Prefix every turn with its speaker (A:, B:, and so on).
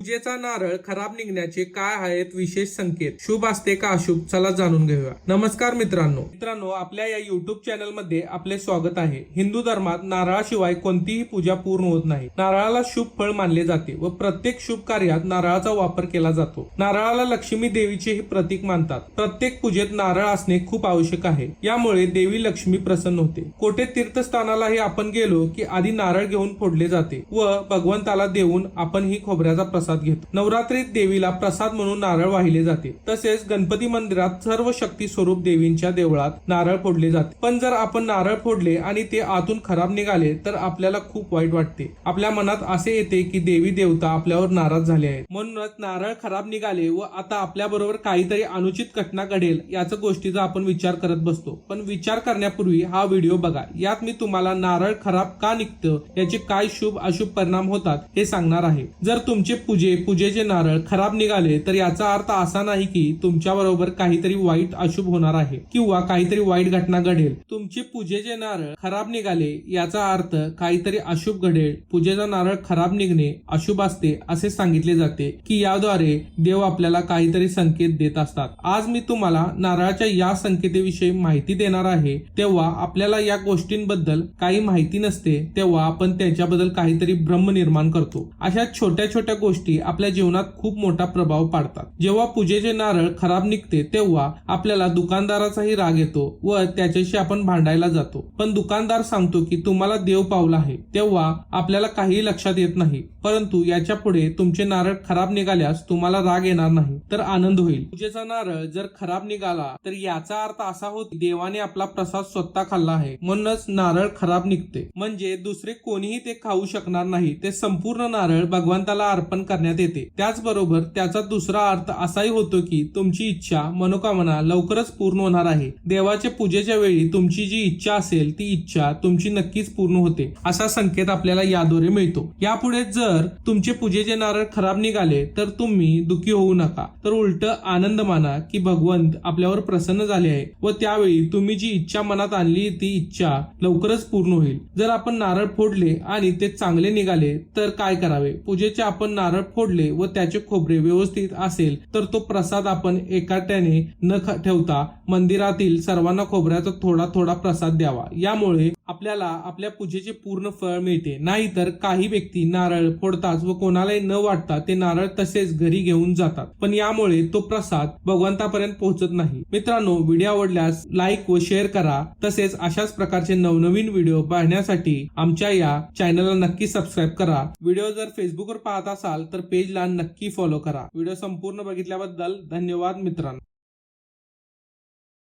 A: पूजेचा नारळ खराब निघण्याचे काय आहेत विशेष संकेत? शुभ असते का अशुभ? चला जाणून घेऊया. नमस्कार मित्रांनो. मित्रांनो आपल्या या युट्यूब चॅनलमध्ये आपले स्वागत आहे. हिंदू धर्मात नारळाशिवाय कोणतीही पूजा पूर्ण होत नाही. नारळाला शुभ फळ मानले जाते व प्रत्येक शुभ कार्यात नारळाचा वापर केला जातो. नारळाला लक्ष्मी देवीचे हे प्रतीक मानतात. प्रत्येक पूजेत नारळ असणे खूप आवश्यक आहे. यामुळे देवी लक्ष्मी प्रसन्न होते. कोठे तीर्थस्थानालाही आपण गेलो की आधी नारळ घेऊन फोडले जाते व भगवंताला देऊन आपण ही खोबऱ्याचा प्रसाद प्रसाद घेतो. नवरात्रीत देवीला प्रसाद म्हणून नारळ वाहिले जाते. तसेच गणपती मंदिरात सर्व शक्ती स्वरूप देवींच्या देवळात नारळ फोडले जाते. पण जर आपण नारळ फोडले आणि ते आतून खराब निघाले तर आपल्याला खूप वाईट वाटते. आपल्या मनात असे येते की देवी देवता आपल्यावर नाराज झाले आहेत. म्हणूनच नारळ खराब निघाले व आता आपल्या बरोबर काहीतरी अनुचित घटना घडेल याचा गोष्टीचा आपण विचार करत बसतो. पण विचार करण्यापूर्वी हा व्हिडिओ बघा. यात मी तुम्हाला नारळ खराब का निघतं याचे काय शुभ अशुभ परिणाम होतात हे सांगणार आहे. जर तुमचे पूजा पूजेचे नारळ खराब निघाले तर याचा अर्थ असा नाही की तुमच्या बरोबर काहीतरी वाईट अशुभ होणार आहे किंवा काहीतरी वाईट घटना घडेल. तुमचे पूजेचे नारळ खराब निघाले याचा अर्थ काहीतरी अशुभ घडेल. पूजेचा नारळ खराब निघणे अशुभ असते असे सांगितले जाते की याद्वारे देव आपल्याला काहीतरी संकेत देत असतात. आज मी तुम्हाला नारळाच्या या संकेतेविषयी माहिती देणार आहे. तेव्हा आपल्याला या गोष्टींबद्दल काही माहिती नसते तेव्हा आपण त्याच्याबद्दल काहीतरी भ्रम निर्माण करतो. अशा छोट्या छोट्या गोष्टी आपल्या जीवनात खूप मोठा प्रभाव पाडतात. जेव्हा पूजेचे नारळ खराब निघते तेव्हा आपल्याला दुकानदाराचाही राग येतो व त्याच्याशी आपण भांडायला जातो. पण दुकानदार सांगतो की तुम्हाला देव पावला आहे. तेव्हा आपल्याला काहीही लक्षात येत नाही. परंतु याच्यापुढे तुमचे नारळ खराब निघाल्यास तुम्हाला राग येणार नाही तर आनंद होईल. पूजेचा नारळ जर खराब निघाला तर याचा अर्थ असा होतो देवाने आपला प्रसाद स्वतः खाल्ला आहे. म्हणूनच नारळ खराब निघते. म्हणजे दुसरे कोणीही ते खाऊ शकणार नाही. ते संपूर्ण नारळ भगवंताला अर्पण करण्यात येते. त्याचबरोबर त्याचा दुसरा अर्थ असाही होतो की तुमची इच्छा मनोकामना लवकरच पूर्ण होणार आहे. देवाच्या पूजेच्या वेळी तुमची जी इच्छा असेल ती इच्छा तुमची नक्कीच पूर्ण होते असा संकेत आपल्याला याद्वारे मिळतो. यापुढे जर तुमचे पूजेचे नारळ खराब निघाले तर तुम्ही दुखी होऊ नका. तर उलट आनंद माना की भगवंत आपल्यावर प्रसन्न झाले आहे व त्यावेळी तुम्ही जी इच्छा मनात आणली ती इच्छा लवकरच पूर्ण होईल. जर आपण नारळ फोडले आणि ते चांगले निघाले तर काय करावे? पूजेचे आपण नारळ फोडले व त्याचे खोबरे व्यवस्थित असेल तर तो प्रसाद आपण एकाट्याने न ठेवता मंदिरातील सर्वांना खोबऱ्याचा थोडा थोडा प्रसाद द्यावा. यामुळे आपल्याला आपल्या पूजेचे पूर्ण फळ मिळते. नाहीतर काही व्यक्ती नारळ फोडतात व कोणालाही न वाटता ते नारळ तसेच घरी घेऊन जातात. पण यामुळे तो प्रसाद भगवंतापर्यंत पोहोचत नाही. मित्रांनो व्हिडिओ आवडल्यास लाईक व शेअर करा. तसेच अशाच प्रकारचे नवनवीन व्हिडिओ पाहण्यासाठी आमच्या या चॅनलला नक्की सबस्क्राईब करा. व्हिडिओ जर फेसबुकवर पाहत असाल तर पेजला नक्की फॉलो करा. व्हिडिओ संपूर्ण बघितल्याबद्दल धन्यवाद मित्रांनो.